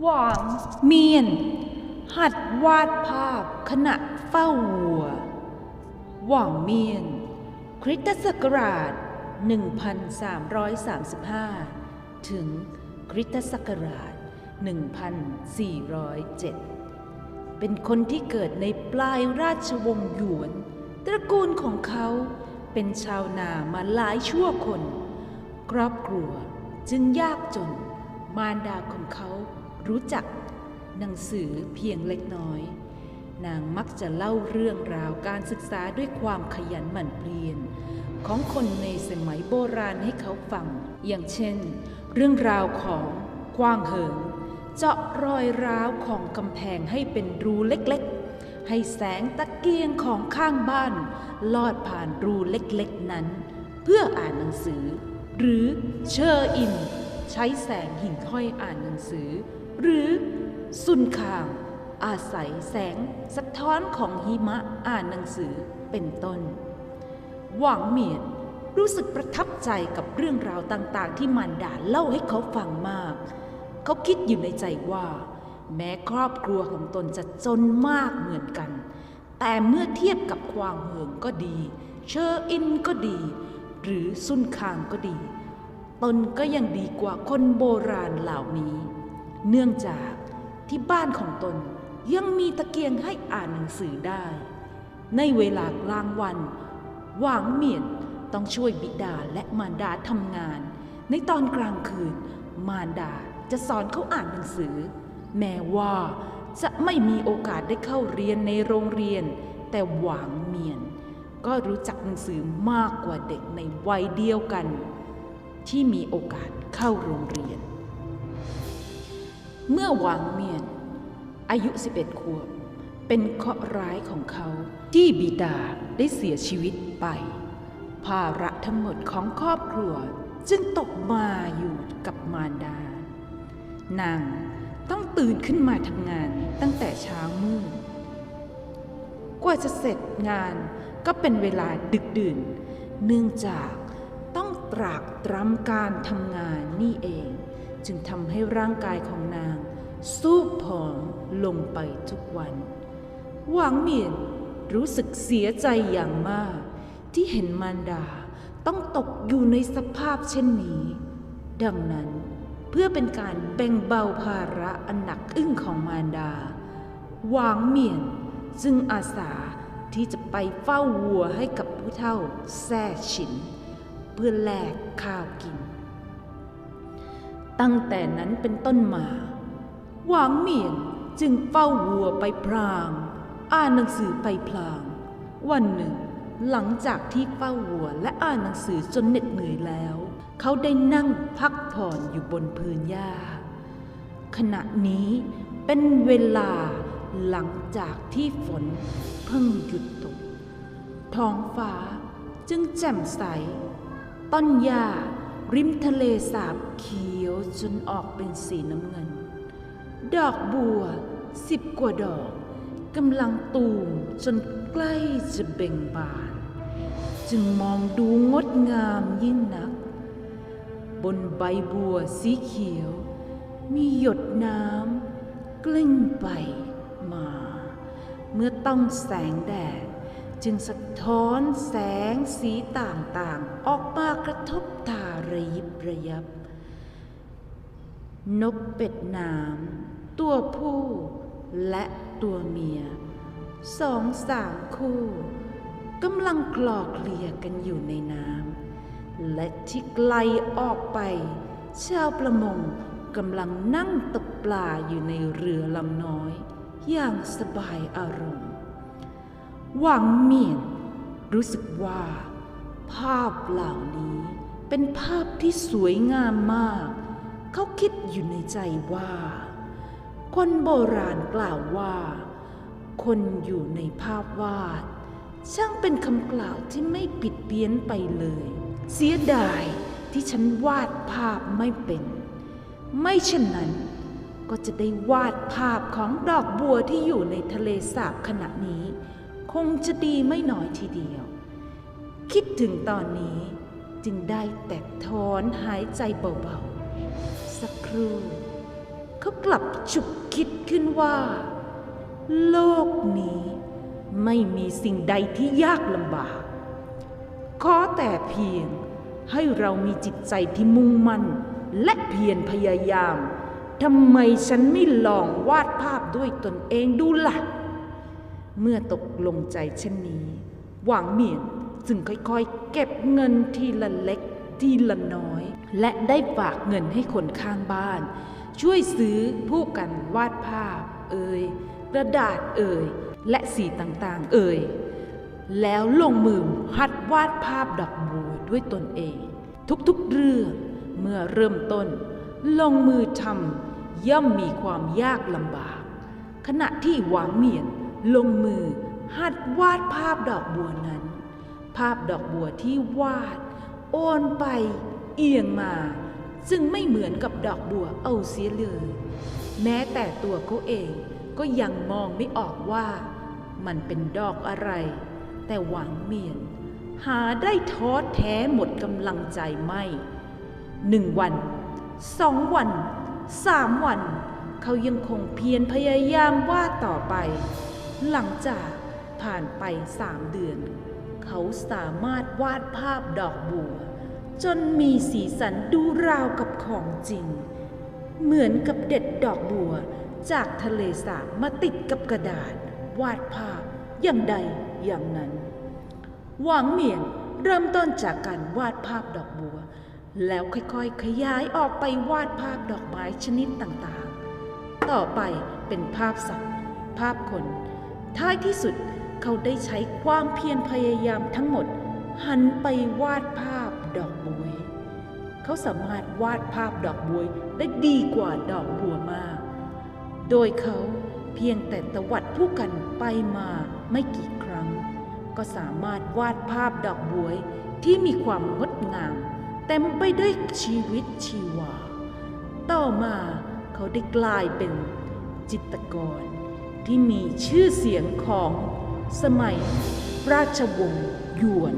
หวางเมียน หัดวาดภาพขณะเฝ้าวัว หว่างเมียน คริสตศักราช 1335 ถึงคริสตศักราช 1407 เป็นคนที่เกิดในปลายราชวงศ์หยวน ตระกูลของเขาเป็นชาวนามาหลายชั่วคน ครอบครัวจึงยากจน มารดาของเขา รู้จักหนังสือเพียงเล็กน้อย นางมักจะเล่าเรื่องราวการศึกษาด้วยความขยันหมั่นเพียรของคนในสมัยโบราณให้เขาฟัง อย่างเช่น เรื่องราวของกวางเหิง เจาะรอยร้าวของกำแพงให้เป็นรูเล็กๆ ให้แสงตะเกียงของข้างบ้าน ลอดผ่านรูเล็กๆนั้น เพื่ออ่านหนังสือ หรือเชอร์อิน ใช้แสงหิ่งห้อยอ่านหนังสือ หรือซุนคางอาศัยแสงสะท้อนของหิมะอ่านหนังสือเป็นต้น หวังเมียนรู้สึกประทับใจกับเรื่องราวต่างๆ ที่มารดาเล่าให้เขาฟังมาก เขาคิดอยู่ในใจว่า แม้ครอบครัวของตนจะจนมากเหมือนกัน แต่เมื่อเทียบกับควางเหิงก็ดี เชออินก็ดี หรือซุนคางก็ดี ตนก็ยังดีกว่าคนโบราณเหล่านี้ เนื่องจากที่บ้านของตนยังมีตะเกียงให้อ่านหนังสือได้ ในเวลากลางวันหวางเมียนต้องช่วยบิดาและมารดาทำงาน ในตอนกลางคืน มารดาจะสอนเขาอ่านหนังสือ แม้ว่าจะไม่มีโอกาสได้เข้าเรียนในโรงเรียน แต่หวางเมียน ก็รู้จักหนังสือมากกว่าเด็กในวัยเดียวกัน ที่มีโอกาสเข้าโรงเรียน เมื่อหวางเมียน อายุ 11 ขวบ เป็นเคราะห์ร้ายของเขาที่บิดาได้เสียชีวิตไป ภาระทั้งหมดของครอบครัวจึงตกมาอยู่กับมารดา นางต้องตื่นขึ้นมาทำงานตั้งแต่เช้ามืดกว่าจะเสร็จงานก็เป็นเวลาดึกดื่น เนื่องจากต้องตรากตรำการทำงานนี่เอง จึงทำให้ร่างกายของนาง สู้ผอมลงไปทุกวัน หวังเมียนรู้สึกเสียใจอย่างมาก ที่เห็นมารดาต้องตกอยู่ในสภาพเช่นนี้ ดังนั้นเพื่อเป็นการแบ่งเบาภาระอันหนักอึ้งของมารดา หวางเมียนจึงอาสาที่จะไปเฝ้าวัวให้กับผู้เฒ่าแซ่ฉิน เพื่อแลกข้าวกิน ตั้งแต่นั้นเป็นต้นมา หวางเมียนจึงเฝ้าวัวไปพราง อ่านหนังสือไปพลาง วันหนึ่ง หลังจากที่เฝ้าวัวและอ่านหนังสือจนเหน็ดเหนื่อยแล้ว เขาได้นั่งพักผ่อนอยู่บนพื้นหญ้า ขณะนี้เป็นเวลาหลังจากที่ฝนเพิ่งหยุดตก ท้องฟ้าจึงแจ่มใส ต้นหญ้าริมทะเลสาบเขียวจนออกเป็นสีน้ำเงิน ดอกบัวสิบกว่าดอกกำลังตูมจนใกล้จะเบ่งบาน จึงมองดูงดงามยิ่งนัก บนใบบัวสีเขียว มีหยดน้ำกลิ้งไปมา เมื่อต้องแสงแดดจึงสะท้อนแสงสีต่างๆ ออกมากระทบตาระยิบระยับ นกเป็ดน้ำ ตัวผู้และตัวเมีย สองสามคู่กำลังกลอกเลียกันอยู่ในน้ำและที่ไกลออกไป ชาวประมงกำลังนั่งตกปลาอยู่ในเรือลำน้อย อย่างสบายอารมณ์ หวังเมียนรู้สึกว่า ภาพเหล่านี้เป็นภาพที่สวยงามมาก เขาคิดอยู่ในใจว่า คนโบราณกล่าวว่า คนอยู่ในภาพวาด ช่างเป็นคำกล่าวที่ไม่ผิดเพี้ยนไปเลย เสียดายที่ฉันวาดภาพไม่เป็น ไม่เช่นนั้น ก็จะได้วาดภาพของดอกบัวที่อยู่ในทะเลสาบขณะนี้ คงจะดีไม่น้อยทีเดียว คิดถึงตอนนี้จึงได้แต่ถอนหายใจเบาๆ สักครู่ เขากลับฉุกคิดขึ้นว่า โลกนี้ไม่มีสิ่งใดที่ยากลำบาก ขอแต่เพียงให้เรามีจิตใจที่มุ่งมั่นและเพียรพยายาม ทำไมฉันไม่ลองวาดภาพด้วยตนเองดูล่ะ เมื่อตกลงใจเช่นนี้ หวางเหมียนจึงค่อยๆ เก็บเงินทีละเล็กทีละน้อย และได้ฝากเงินให้คนข้างบ้าน ช่วยซื้อผู้กันวาดภาพเอ่ยกระดาษเอ่ยและสีต่างๆ เอ่ยแล้วลงมือหัดวาดภาพดอกบัวด้วยตนเอง ทุกๆเรื่องเมื่อเริ่มต้น ลงมือทำย่อมมีความยากลำบาก ขณะที่หวางเหมียนลงมือหัดวาดภาพดอกบัวนั้น ภาพดอกบัวที่วาด โอนไปเอียงมา จึงไม่เหมือนกับดอกบัวเอาเสียเลย แม้แต่ตัวเขาเองก็ยังมองไม่ออกว่า มันเป็นดอกอะไร แต่หวังเมียน หาได้ท้อแท้หมดกำลังใจไม่หนึ่งวันสองวันสามวัน เขายังคงเพียรพยายามวาดต่อไป หลังจากผ่านไปสามเดือน เขาสามารถวาดภาพดอกบัว จนมีสีสันดูราวกับของจริง เหมือนกับเด็ดดอกบัวจากทะเลสาบมาติดกับกระดาษ วาดภาพอย่างใดอย่างนั้น หวังเหมียนเริ่มต้นจากการวาดภาพดอกบัว แล้วค่อยๆ ขยายออกไปวาดภาพดอกไม้ชนิดต่างๆ ต่อไปเป็นภาพสัตว์ ภาพคน ท้ายที่สุดเขาได้ใช้ความเพียรพยายามทั้งหมด หันไปวาดภาพ ดอกบัวเขาสามารถวาดภาพดอกบัวได้ดีกว่าดอกบัวมาก โดยเขาเพียงแต่ตวัดผู้กันไปมาไม่กี่ครั้ง ก็สามารถวาดภาพดอกบวยที่มีความงดงาม เต็มไปด้วยชีวิตชีวา ต่อมาเขาได้กลายเป็นจิตรกร ที่มีชื่อเสียงของสมัยราชวงศ์หยวน